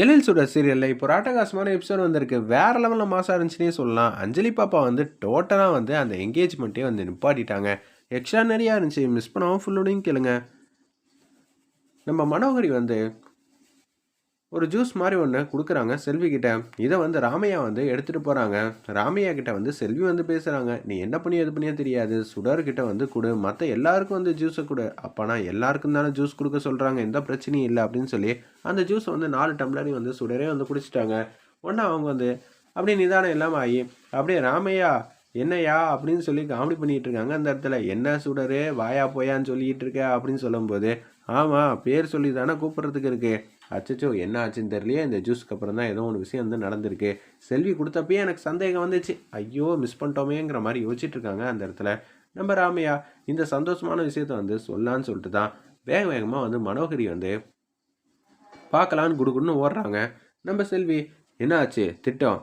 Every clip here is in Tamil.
எழில் சுடர் சீரியலில் இப்போ ராட்டகாசமான எபிசோட் வந்திருக்கு. வேற லெவலில் மாசாக இருந்துச்சுன்னே சொல்லலாம். அஞ்சலி பாப்பா வந்து டோட்டலாக வந்து அந்த என்கேஜ்மெண்ட்டே வந்து நிப்பாட்டிட்டாங்க. எக்ஸ்ட்ரா நிறையா இருந்துச்சு. மிஸ் பண்ணாமல் ஃபுல்லோடையும் கேளுங்க. நம்ம மனோகரி வந்து ஒரு ஜூஸ் மாதிரி ஒன்று கொடுக்குறாங்க செல்வி கிட்ட. இதை வந்து ராமையா வந்து எடுத்துகிட்டு போகிறாங்க ராமையா கிட்ட வந்து செல்வி வந்து பேசுகிறாங்க நீ என்ன பண்ணி எது பண்ணியோ தெரியாது. சுடர்கிட்ட வந்து கொடு. மற்ற எல்லாருக்கும் வந்து ஜூஸை கொடு. அப்போனா எல்லாருக்கும் தானே ஜூஸ் கொடுக்க சொல்கிறாங்க எந்த பிரச்சனையும் இல்லை. அப்படின்னு சொல்லி அந்த ஜூஸ் வந்து நாலு டம்ளரையும் வந்து சுடரே வந்து குடிச்சிட்டாங்க. ஒன்றா அவங்க வந்து அப்படியே நிதானம் இல்லாமல் ஆகி அப்படியே ராமையா என்னையா? அப்படின்னு சொல்லி காமெடி பண்ணிகிட்டு இருக்காங்க அந்த இடத்துல. என்ன சுடரு? வாயா போயான்னு சொல்லிட்டு இருக்க. அப்படின்னு சொல்லும்போது ஆமாம் பேர் சொல்லி தானே கூப்பிட்றதுக்கு இருக்குது அச்சச்சோ என்ன ஆச்சுன்னு தெரியலையே இந்த ஜூஸ்க்கு அப்புறம் தான் ஏதோ ஒரு விஷயம் வந்து நடந்திருக்கு. செல்வி கொடுத்தப்பயே எனக்கு சந்தேகம் வந்துச்சு. ஐயோ மிஸ் பண்ணிட்டோமேங்கிற மாதிரி யோசிச்சுட்டு இருக்காங்க அந்த இடத்துல. நம்ம ராமையா இந்த சந்தோஷமான விஷயத்த வந்து சொல்லான்னு சொல்லிட்டு தான் வேக வேகமாக வந்து மனோகரி வந்து பார்க்கலான்னு குடுகுடுன்னு ஓடுறாங்க. நம்ம செல்வி என்ன ஆச்சு திட்டம்.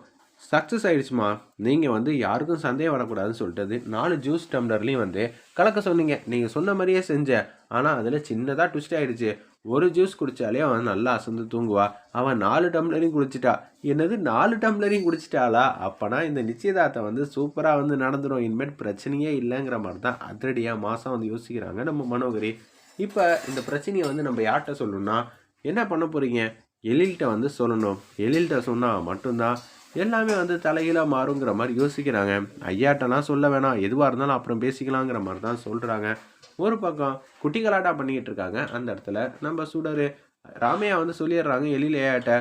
சக்ஸஸ் ஆயிடுச்சுமா? நீங்கள் வந்து யாருக்கும் சந்தேகம் வரக்கூடாதுன்னு சொல்லிட்டு நாலு ஜூஸ் டம்ளர்லேயும் வந்து கலக்க சொன்னீங்க. நீங்கள் சொன்ன மாதிரியே செஞ்சேன். ஆனால் அதில் சின்னதாக ட்விஸ்ட் ஆகிடுச்சு ஒரு ஜூஸ் குடித்தாலே அவன் நல்லா அசந்து தூங்குவா. அவன் நாலு டம்ளரையும் குடிச்சிட்டா. என்னது நாலு டம்ளரையும் குடிச்சிட்டாளா? அப்போனா இந்த நிச்சயதார்த்தம் வந்து சூப்பராக வந்து நடந்துடும் இனிமேட் பிரச்சனையே இல்லைங்கிற மாதிரி தான் அதிரடியாக மாதம் வந்து யோசிக்கிறாங்க நம்ம மனோகரி. இப்போ இந்த பிரச்சனையை வந்து நம்ம யார்கிட்ட சொல்லணும்னா என்ன பண்ண போகிறீங்க எழில்கிட்ட வந்து சொல்லணும். எழில்கிட்ட சொன்னால் மட்டும்தான் எல்லாமே வந்து தலைகீழாக மாறுங்கிற மாதிரி யோசிக்கிறாங்க. ஐயாட்டெல்லாம் சொல்ல வேணாம். எதுவாக இருந்தாலும் அப்புறம் பேசிக்கலாங்கிற மாதிரி தான் சொல்கிறாங்க ஒரு பக்கம் குட்டி கலாட்டா பண்ணிக்கிட்டு இருக்காங்க. அந்த இடத்துல நம்ம சுடர். ராமையா வந்து சொல்லிடுறாங்க எழில் ஏயாட்ட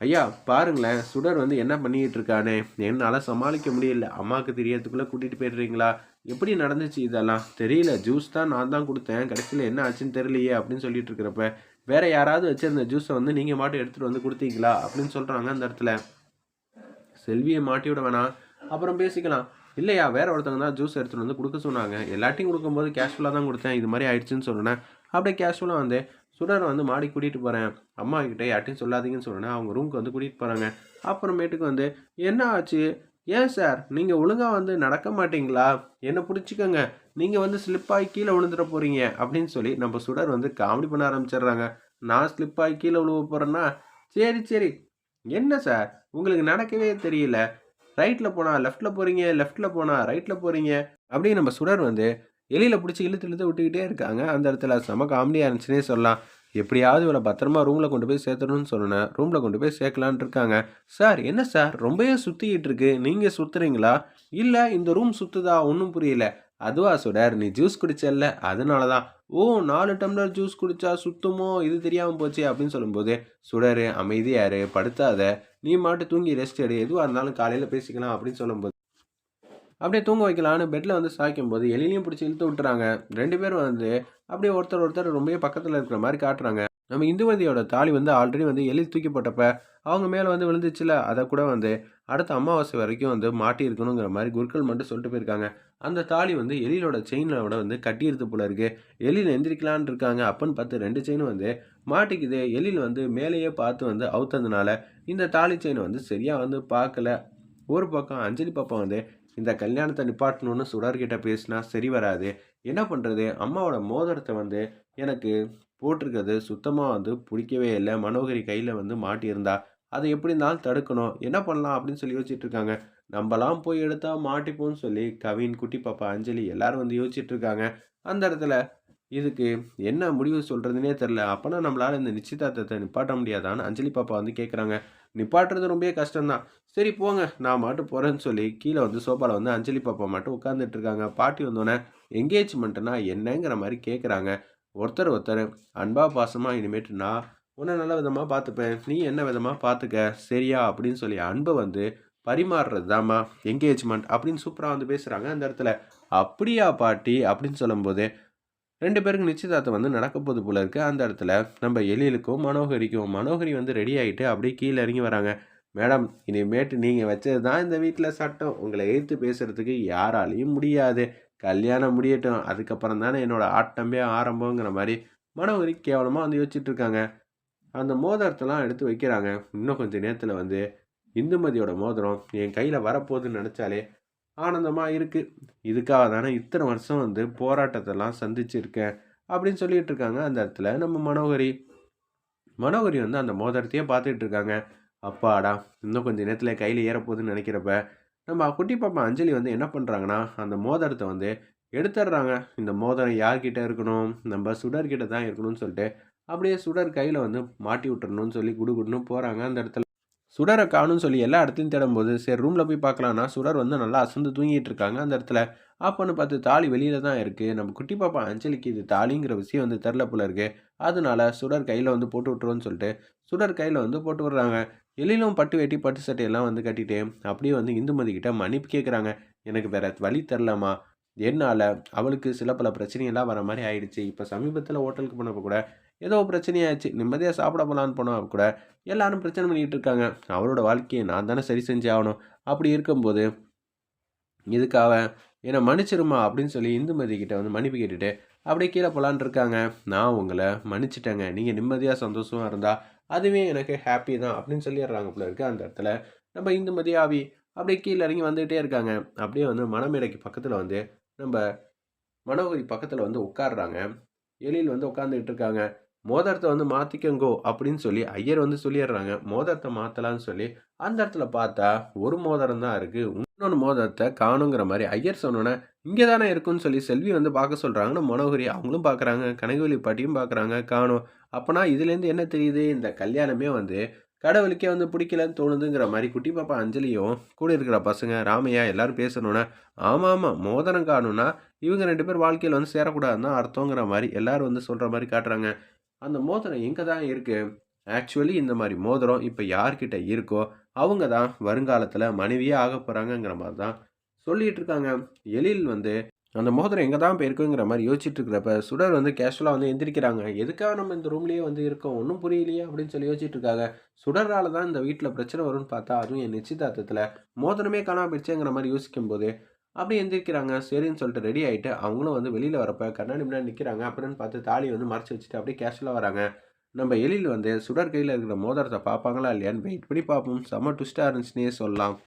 ஐயா பாருங்களேன். சுடர் வந்து என்ன பண்ணிக்கிட்டு இருக்கானே? என்னால் சமாளிக்க முடியல. அம்மாவுக்கு தெரியறதுக்குள்ளே கூட்டிகிட்டு போயிடுறீங்களா? எப்படி நடந்துச்சு இதெல்லாம்? தெரியல. ஜூஸ் தான் நான் தான் கொடுத்தேன். கடைசியில் என்ன ஆச்சுன்னு தெரியலையே அப்படின்னு சொல்லிட்டு இருக்கிறப்ப வேற யாராவது வச்சிருந்த ஜூஸை வந்து நீங்கள் மாட்டும் எடுத்துகிட்டு வந்து கொடுத்தீங்களா? அப்படின்னு சொல்கிறாங்க அந்த இடத்துல. செல்வியை மாட்டி விட வேணாம். அப்புறம் பேசிக்கலாம். இல்லையா வேற ஒருத்தவங்க தான் ஜூஸ் எடுத்துகிட்டு வந்து கொடுக்க சொன்னாங்க. எல்லாத்தையும் கொடுக்கும்போது கேஷுவலாக தான் கொடுத்தேன். இது மாதிரி ஆயிடுச்சுன்னு சொன்னேன். அப்படியே கேஷுவலாக வந்து சுடரை வந்து மாடி கூட்டிகிட்டு போகிறேன் அம்மா கிட்டே யார்ட்டையும் சொல்லாதீங்கன்னு சொன்னேன். அவங்க ரூமுக்கு வந்து கூட்டிகிட்டு போகிறாங்க அப்புறமேட்டுக்கு வந்து என்ன ஆச்சு? ஏன் சார்? நீங்கள் ஒழுங்காக வந்து நடக்க மாட்டீங்களா? என்னை பிடிச்சிக்கோங்க. நீங்கள் வந்து ஸ்லிப்பாகி கீழே விழுந்துட போகிறீங்க அப்படின்னு சொல்லி நம்ம சுடர் வந்து காமெடி பண்ண ஆரம்பிச்சிடுறாங்க. நான் ஸ்லிப்பாகி கீழே விழுவ போகிறேன்னா சரி சரி. என்ன சார்? உங்களுக்கு நடக்கவே தெரியல. ரைட்டில் போனால் லெஃப்ட்டில் போகிறீங்க லெஃப்ட்டில் போனால் ரைட்டில் போகிறீங்க அப்படின்னு நம்ம சுடர் வந்து எலியில் பிடிச்சி இழுத்து இழுத்து விட்டுக்கிட்டே இருக்காங்க. அந்த இடத்துல செம காமெடியாக இருந்துச்சுன்னே சொல்லலாம். எப்படியாவது இவளை பத்திரமா ரூமில் கொண்டு போய் சேர்த்துடணும்னு சொன்னேன் ரூமில் கொண்டு போய் சேர்க்கலான் இருக்காங்க. சார் என்ன சார்? ரொம்பவே சுற்றிக்கிட்டு இருக்கு. நீங்கள் சுற்றுறீங்களா இல்லை இந்த ரூம் சுற்றுதா ஒன்றும் புரியல. அதுவா சுடர்? நீ ஜூஸ் குடிச்சல்ல. அதனால தான் ஓ நாலு டம்ளர் ஜூஸ் குடித்தா சுத்தமோ? இது தெரியாமல் போச்சு அப்படின்னு சொல்லும்போது சுடரு அமைதியாரு படுத்தாத. நீ மாட்டு தூங்கி ரெஸ்ட் எடு. எதுவாக இருந்தாலும் காலையில் பேசிக்கலாம் அப்படின்னு சொல்லும்போது அப்படியே தூங்க வைக்கலான்னு பெட்டில் வந்து சாய்க்கும் போது எலிலையும் பிடிச்சி இழுத்து விட்டுறாங்க. ரெண்டு பேரும் வந்து அப்படியே ஒருத்தர் ஒருத்தர் ரொம்பவே பக்கத்தில் இருக்கிற மாதிரி காட்டுறாங்க. நம்ம இந்துமதியோட தாலி வந்து ஆல்ரெடி வந்து எலி தூக்கி போட்டப்ப அவங்க மேலே வந்து விழுந்துச்சுல அதை கூட வந்து அடுத்த அமாவாசை வரைக்கும் வந்து மாட்டியிருக்கணுங்கிற மாதிரி குருக்கள் மட்டும் சொல்லிட்டு போயிருக்காங்க. அந்த தாலி வந்து எலியோட செயினோட வந்து கட்டியிருது போல இருக்கு. எலியில் எந்திரிக்கலான் இருக்காங்க. அப்பன்னு பார்த்து ரெண்டு செயினும் வந்து மாட்டிக்குது. எலியில் வந்து மேலேயே பார்த்து வந்து அவுத்ததுனால இந்த தாலி செயின் வந்து சரியாக வந்து பார்க்கல. ஒரு பக்கம் அஞ்சலி பாப்பா வந்து இந்த கல்யாணத்தை நிப்பாட்டணும்னு சுடர்கிட்ட பேசினா சரி வராது. என்ன பண்ணுறது அம்மாவோட மோதிரத்தை வந்து எனக்கு போட்டிருக்கிறது சுத்தமாக வந்து பிடிக்கவே இல்லை. மனோகரி கையில் வந்து மாட்டியிருந்தா அதை எப்படி இருந்தாலும் தடுக்கணும். என்ன பண்ணலாம் அப்படின்னு சொல்லி யோசிச்சுட்டு இருக்காங்க. நம்மலாம் போய் எடுத்தால் மாட்டிப்போம்னு சொல்லி கவின் குட்டி பாப்பா அஞ்சலி எல்லாரும் வந்து யோசிச்சுட்டு இருக்காங்க. அந்த இடத்துல இதுக்கு என்ன முடிவு சொல்கிறதுனே தெரில அப்போனா நம்மளால் இந்த நிச்சயதார்த்தத்தை நிப்பாட்ட முடியாதான்னு அஞ்சலி பாப்பா வந்து கேட்குறாங்க நிப்பாட்டுறது ரொம்பவே கஷ்டம்தான். சரி போங்க. நான் மட்டும் போகிறேன்னு சொல்லி கீழே வந்து சோஃபாவில் வந்து அஞ்சலி பாப்பா மட்டும் உட்காந்துட்டு இருக்காங்க. பாட்டி வந்தோடனே என்கேஜ்மெண்ட்டுனா என்னங்கிற மாதிரி கேட்குறாங்க ஒருத்தர் ஒருத்தர் அன்பா பாசமாக இனிமேட்டு நான் உன்னை நல்ல விதமாக பார்த்துப்பேன் நீ என்ன விதமாக பார்த்துக்க சரியா? அப்படின்னு சொல்லி அன்பை வந்து பரிமாறுறது தாம்மா என்கேஜ்மெண்ட் அப்படின்னு சூப்பராக வந்து பேசுகிறாங்க அந்த இடத்துல. அப்படியா பாட்டி? அப்படின்னு சொல்லும்போது ரெண்டு பேருக்கு நிச்சயதார்த்தம் வந்து நடக்க போது போல இருக்கு. அந்த இடத்துல நம்ம எழிலுக்கும் மனோகரிக்கும் மனோகரி வந்து ரெடி ஆகிட்டு அப்படியே கீழே இறங்கி வராங்க. மேடம் இனிமேட்டு நீங்கள் வச்சது தான் இந்த வீட்டில் சட்டம். உங்களை எதிர்த்து பேசுகிறதுக்கு யாராலையும் முடியாது. கல்யாணம் முடியட்டும். அதுக்கப்புறம் தானே என்னோடய ஆட்டமே ஆரம்பங்கிற மாதிரி மனோகரி கேவலமாக வந்து யோசிச்சுட்டு இருக்காங்க. அந்த மோதிரத்தெல்லாம் எடுத்து வைக்கிறாங்க. இன்னும் கொஞ்சம் நேரத்தில் வந்து இந்துமதியோட மோதிரம் என் கையில் வரப்போகுதுன்னு நினச்சாலே ஆனந்தமாக இருக்குது இதுக்காக தானே இத்தனை வருஷம் வந்து போராட்டத்தெல்லாம் சந்திச்சிருக்கேன் அப்படின்னு சொல்லிட்டு இருக்காங்க. அந்த இடத்துல நம்ம மனோகரி. மனோகரி வந்து அந்த மோதிரத்தையே பார்த்துட்டு இருக்காங்க. அப்பாடா இன்னும் கொஞ்சம் நேரத்தில் கையில் ஏறப்போகுதுன்னு நினைக்கிறப்ப நம்ம குட்டி பாப்பா அஞ்சலி வந்து என்ன பண்ணுறாங்கன்னா அந்த மோதிரத்தை வந்து எடுத்துடுறாங்க. இந்த மோதிரம் யார்கிட்ட இருக்கணும்? நம்ம சுடர்கிட்ட தான் இருக்கணும்னு சொல்லிட்டு அப்படியே சுடர் கையில் வந்து மாட்டி விட்டுறணும்னு சொல்லி குடுகுடுன்னு போகிறாங்க அந்த இடத்துல. சுடரை காணும்னு சொல்லி எல்லா இடத்துலையும் தேடும்போது சரி ரூமில் போய் பார்க்கலான்னா சுடர் வந்து நல்லா அசந்து தூங்கிட்டு இருக்காங்க அந்த இடத்துல. அப்போன்னு பார்த்து தாலி வெளியில தான் இருக்குது நம்ம குட்டி பாப்பா அஞ்சலிக்கு இது தாலிங்கிற விஷயம் வந்து தெரில போல இருக்கு. அதனால சுடர் கையில் வந்து போட்டு விட்டுருவோன்னு சொல்லிட்டு சுடர் கையில் வந்து போட்டு விடுறாங்க. எழிலும் பட்டு வெட்டி பட்டு சட்டையெல்லாம் வந்து கட்டிட்டு அப்படியே வந்து இந்துமதி கிட்ட மன்னிப்பு கேட்குறாங்க எனக்கு வேற வழி தெரிலமா என்னால் அவளுக்கு சில பல பிரச்சனையெல்லாம் வர மாதிரி ஆயிடுச்சு. இப்போ சமீபத்தில் ஹோட்டலுக்கு போனப்போ கூட ஏதோ பிரச்சனையாச்சு. நிம்மதியாக சாப்பிட போகலான்னு போனால் கூட எல்லாரும் பிரச்சனை பண்ணிகிட்டு இருக்காங்க. அவரோட வாழ்க்கையை நான் தானே சரி செஞ்சு ஆகணும். அப்படி இருக்கும்போது இதுக்காக என்னை மன்னிச்சிருமா? அப்படின்னு சொல்லி இந்துமதி கிட்ட வந்து மன்னிப்பு கேட்டுட்டு அப்படியே கீழே போகலான் இருக்காங்க. நான் உங்களை மன்னிச்சிட்டேங்க. நீங்கள் நிம்மதியாக சந்தோஷமாக இருந்தால் அதுவே எனக்கு ஹாப்பி தான் அப்படின்னு சொல்லிடுறாங்க போல இருக்குது அந்த இடத்துல நம்ம இந்துமதி ஆவி அப்படியே கீழே இறங்கி வந்துகிட்டே இருக்காங்க. அப்படியே வந்து மணமேடைக்கு பக்கத்தில் வந்து நம்ம மனோகரி பக்கத்தில் வந்து உட்காடுறாங்க எழில் வந்து உட்காந்துக்கிட்டு இருக்காங்க. மோதிரத்தை வந்து மாற்றிக்கங்கோ அப்படின்னு சொல்லி ஐயர் வந்து சொல்லிடுறாங்க. மோதிரத்தை மாற்றலான்னு சொல்லி அந்த இடத்துல பார்த்தா ஒரு மோதிரம் தான் இருக்குது இன்னொன்று மோதிரத்தை காணுங்கிற மாதிரி ஐயர் சொன்னோன்னே இங்கே தானே இருக்குன்னு சொல்லி செல்வி வந்து பார்க்க சொல்கிறாங்கன்னு மனோகரி அவங்களும் பார்க்குறாங்க. கனகவலி பாட்டியும் பார்க்குறாங்க. காணும். அப்போனா இதுலேருந்து என்ன தெரியுது? இந்த கல்யாணமே வந்து கடவுளுக்கே வந்து பிடிக்கலன்னு தோணுதுங்கிற மாதிரி குட்டி பாப்பா அஞ்சலியும் கூட இருக்கிற பசங்க ராமையா எல்லாரும் பேசணுன்னா ஆமாம் ஆமாம் மோதிரம் காணும்னா இவங்க ரெண்டு பேர் வாழ்க்கையில் வந்து சேரக்கூடாதுன்னு அர்த்தங்கிற மாதிரி எல்லாரும் வந்து சொல்கிற மாதிரி காட்டுறாங்க. அந்த மோதிரம் எங்கே தான் இருக்குது ஆக்சுவலி இந்த மாதிரி மோதிரம் இப்போ யார்கிட்ட இருக்கோ அவங்க தான் வருங்காலத்தில் மனைவியே ஆக போகிறாங்கங்கிற மாதிரி தான் சொல்லிகிட்டு இருக்காங்க. எழில் வந்து அந்த மோதிரம் எங்கே தான் போயிருக்குங்கிற மாதிரி யோசிச்சுட்டு இருக்கிறப்ப சுடர் வந்து கேஷுவலாக வந்து எந்திரிக்கிறாங்க. எதுக்காக நம்ம இந்த ரூம்லேயே வந்து இருக்கோம்? ஒன்றும் புரியலையே அப்படின்னு சொல்லி யோசிச்சுட்டு இருக்காங்க. சுடரால் தான் இந்த வீட்டில் பிரச்சனை வரும்னு பார்த்தா அதுவும் என் நிச்சயதார்த்தத்தில் மோதிரமே காணாமல் போயிடுச்சேங்கிற மாதிரி யோசிக்கும் போது அப்படி எந்திரிக்கிறாங்க. சரின்னு சொல்லிட்டு ரெடி ஆகிட்டு அவங்களும் வந்து வெளியில் வரப்போ கண்ணாடி முன்னாடி நிற்கிறாங்க அப்படின்னு பார்த்து தாலி வந்து மறைச்சி வச்சுட்டு அப்படியே கேஷுவலாக வராங்க. நம்ம எழில் வந்து சுடர் கையில் இருக்கிற மோதிரத்தை பார்ப்பாங்களா இல்லையான்னு வெயிட் பண்ணி பார்ப்போம். செம்ம ட்விஸ்ட்டாக இருந்துச்சுன்னே சொல்லலாம்.